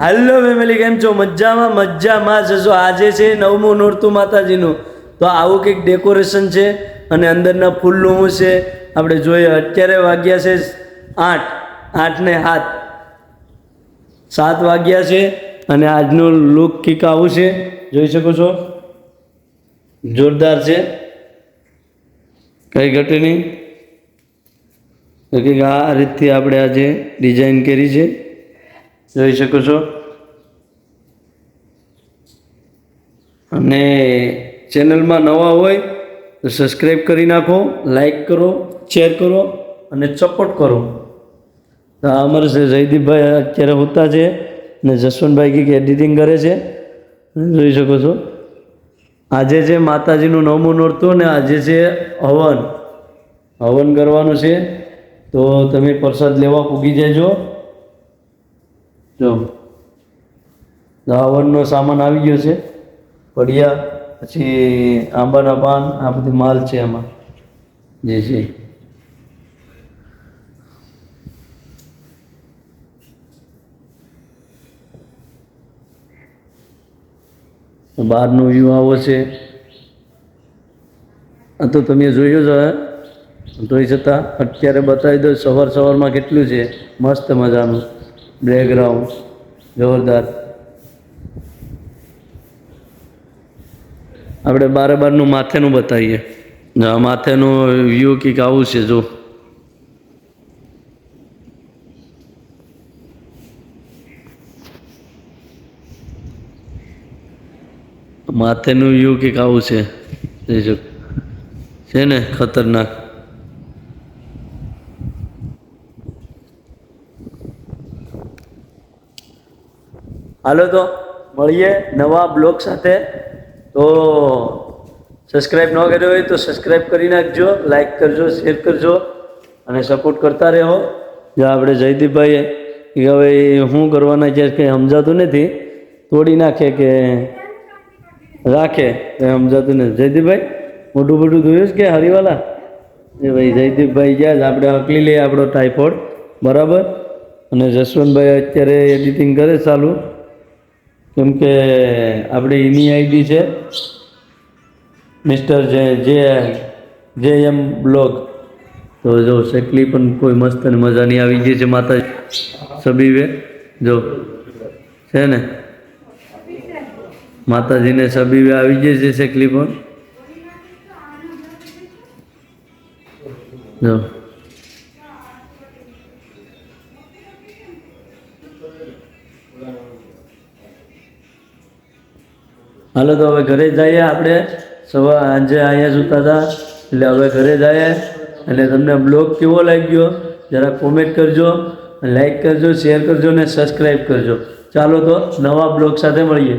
હાલો family કેમ છો? મજામાં મજામાં જશો આજે છે નવમું નોરતું માતાજીનું, તો આવું કંઈક ડેકોરેશન છે અને અંદરના ફૂલનું હું છે. આપણે જોઈએ, અત્યારે વાગ્યા છે આઠ આઠ ને સાત. સાત વાગ્યા છે અને આજનું લુક કંઈક આવું છે. જોઈ શકો છો? જોરદાર છે. કઈ ઘટે નહીં. કંઈક આ રીતથી આપણે આજે ડિઝાઇન કરી છે. જોઈ શકો છો. અને ચેનલમાં નવા હોય તો સબસ્ક્રાઈબ કરી નાખો લાઈક કરો શેર કરો અને સપોર્ટ કરો. તો આ અમારે જયદીપભાઈ અત્યારે હોતા છે ને જસવંતભાઈ કંઈક એડિટિંગ કરે છે. જોઈ શકો છો. આજે છે માતાજીનું નવમું નોરતું ને આજે છે હવન હવન કરવાનું છે, તો તમે પ્રસાદ લેવા પૂગી જજો. જો દાવણનો સામાન આવી ગયો છે પડિયા પછી આંબાના પાન, આ બધી માલ છે આમાં જે છે. બહારનો વ્યૂ આવો છે. તો તમે જોયો જ તોય છતાં અત્યારે બતાવી દો સવાર સવારમાં કેટલું છે, મસ્ત મજાનું. બેકગ્રાઉન્ડ જોરદાર. આપણે બારે બારનું માથેનું બતાવીએ. માથેનું વ્યૂ કંઈક આવું છે, જો. માથેનું વ્યૂ કંઈક આવું છે છે ને ખતરનાક. હાલો તો મળીએ નવા બ્લોગ સાથે. તો સબસ્ક્રાઈબ ન કર્યો હોય તો સબસ્ક્રાઈબ કરી નાખજો લાઈક કરજો શેર કરજો અને સપોર્ટ કરતા રહો જે આપણે જયદીપભાઈએ કે હવે શું કરવાના છે કંઈ સમજાતું નથી, તોડી નાખે કે રાખે કંઈ સમજાતું નથી. જયદીપભાઈ મોટું મોટું જોયું કે હરિવાલા? એ ભાઈ જયદીપભાઈ ગયા જ આપણે હકલી લઈએ આપણો ટાઈફોઈડ બરાબર? અને જસવંતભાઈ અત્યારે એડિટિંગ કરે ચાલુ. કેમ કે આપણે એની આઈડી છે મિસ્ટર જે જે જે એમ બ્લોગ. તો જો શેકલી પણ કોઈ મસ્ત અને મજાની આવી ગઈ છે માતા સબીવે જો, છે ને? માતાજીને સબીવે આવી ગઈ છે શેકલી પણ. જો. હાલો તો હવે ઘરે જઈએ આપણે. સવા આજે અહીંયા સૂતા હતા. એટલે હવે ઘરે જઈએ. એટલે તમને બ્લોગ કેવો લાગ્યો જરા કોમેન્ટ કરજો. લાઈક કરજો શેર કરજો ને સબસ્ક્રાઈબ કરજો. ચાલો તો નવા બ્લોગ સાથે મળીએ.